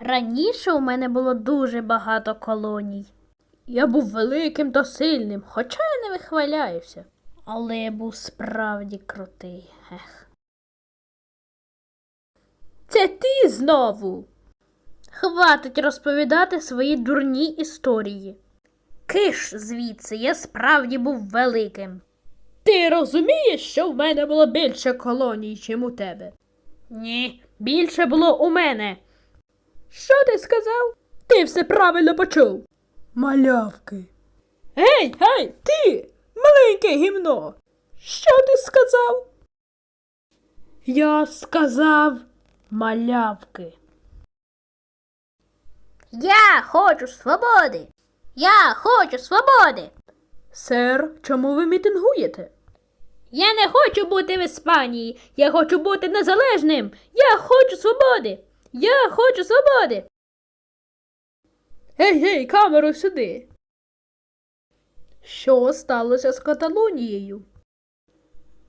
Раніше у мене було дуже багато колоній. Я був великим та сильним, хоча я не вихваляюся. Але я був справді крутий. Ех. Це ти знову. Хватить розповідати свої дурні історії. Киш звідси, я справді був великим. Ти розумієш, що в мене було більше колоній, чим у тебе? Ні, більше було у мене. Що ти сказав? Ти все правильно почув. Малявки. Гей, гей, ти, маленьке гімно. Що ти сказав? Я сказав малявки. Я хочу свободи. Я хочу свободи. Сер, чому ви мітингуєте? Я не хочу бути в Іспанії. Я хочу бути незалежним. Я хочу свободи. Я хочу свободи. Гей, гей, камеру сюди. Що сталося з Каталонією?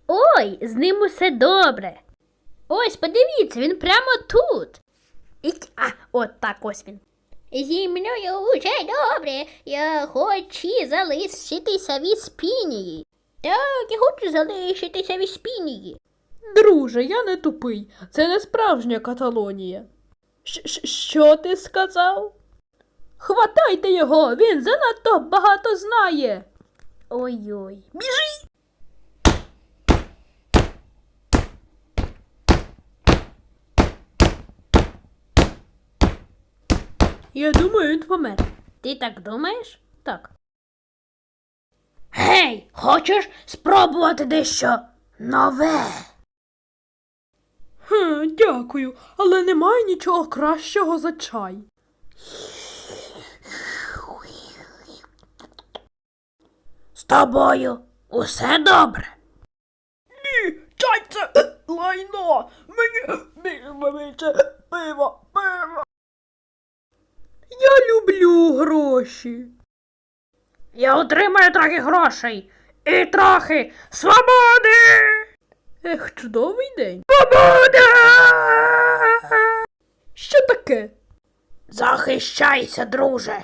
Ой, з ним усе добре. Ось, подивіться, він прямо тут. Іть, а, от так ось він. Зі мною уже добре. Я хочу залишитися в Іспінії. Так, я хочу залишитися в Іспінії. Друже, я не тупий. Це не справжня Каталонія. Що ти сказав? Хватайте його, він занадто багато знає. Ой-ой. Біжи. Я думаю, він помер. Ти так думаєш? Так. Гей, хочеш спробувати дещо нове? Хм, дякую, але немає нічого кращого за чай. З тобою усе добре. Ні, чай це е, лайно. Мені більше пиво, пиво. Я люблю гроші. Я отримаю трохи грошей і трохи свободи. Ех, чудовий день. Свобода! Що таке? Захищайся, друже.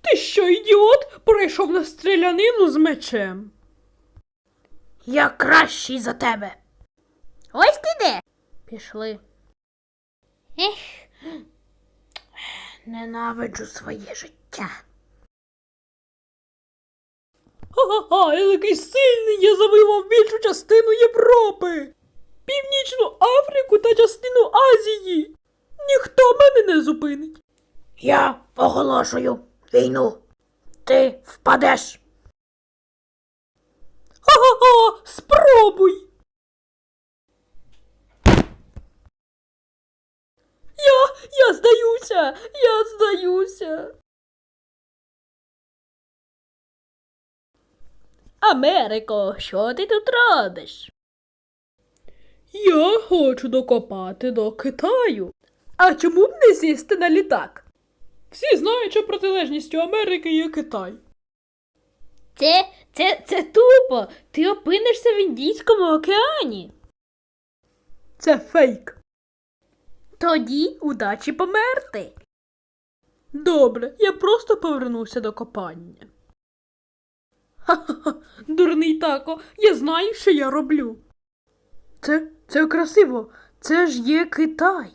Ти що, ідіот, прийшов на стрілянину з мечем? Я кращий за тебе. Ось ти де. Пішли. Ех, ненавиджу своє життя. Ха-ха-ха, я такий сильний, я завоював більшу частину Європи, Північну Африку та частину Азії. Ніхто мене не зупинить. Я оголошую війну. Ти впадеш. Ха-ха-ха, спробуй. Я, я здаюся, я здаюся. Америко, що ти тут робиш? Я хочу докопати до Китаю. А чому б не сісти на літак? Всі знають, що протилежністю Америки є Китай. Це, це, це тупо. Ти опинишся в Індійському океані. Це фейк. Тоді удачі померти. Добре, я просто повернуся до копання. Ха-ха, дурний тако, я знаю, що я роблю. Це це красиво, це ж є Китай.